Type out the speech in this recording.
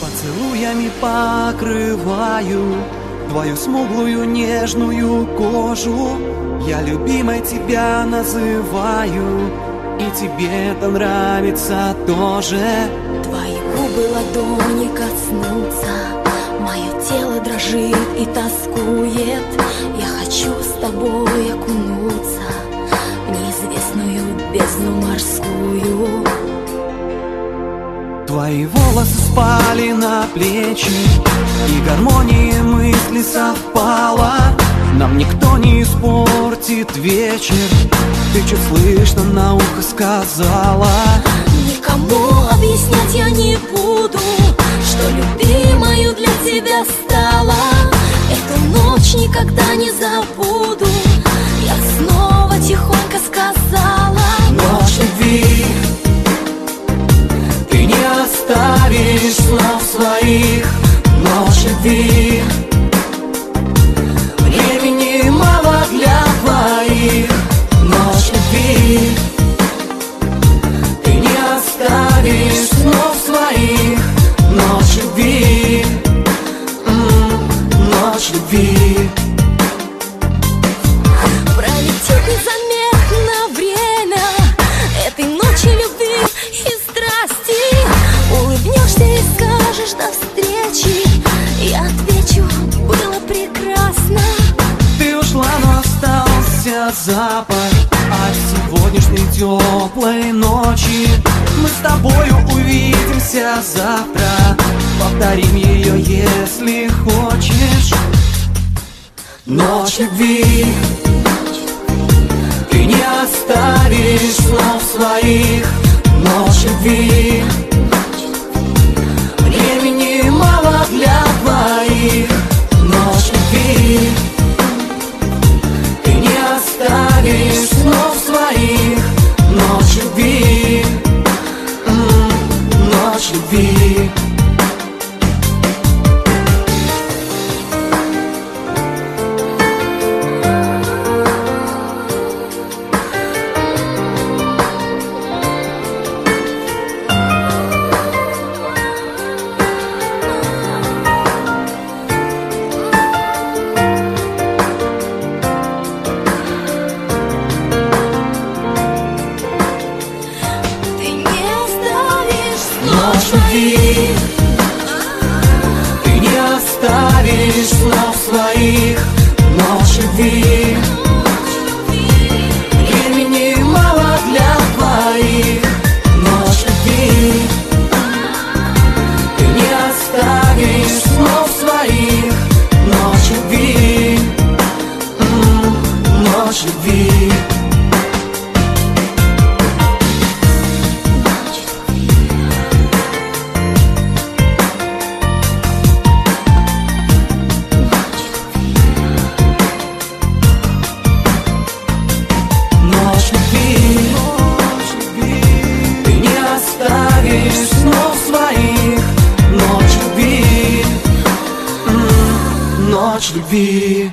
Поцелуями покрываю Твою смуглую нежную кожу. Я любимой тебя называю И тебе это нравится тоже. Твои губы ладони коснутся Мое тело дрожит и тоскует. Я хочу с тобой Твои волосы спали на плечи И гармония мысли совпала Нам никто не испортит вечер. Ты чуть слышно на ухо сказала. Никому объяснять я не буду Что любимою для тебя стала. Эту ночь никогда не забуду оставишь слов своих любви Времени мало для Ночь любви Ты не оставишь слов своих Ночь любви Ночь любви запах От сегодняшней теплой ночи Мы с тобою увидимся завтра. Повторим ее, если хочешь. Ночь любви Ты не оставишь слов своих. Ночь любви любви Ты не оставишь слов своих Ночь любви Времени мало для двоих Ночь любви Ты не оставишь слов своих Ночь любви Ночь любви любви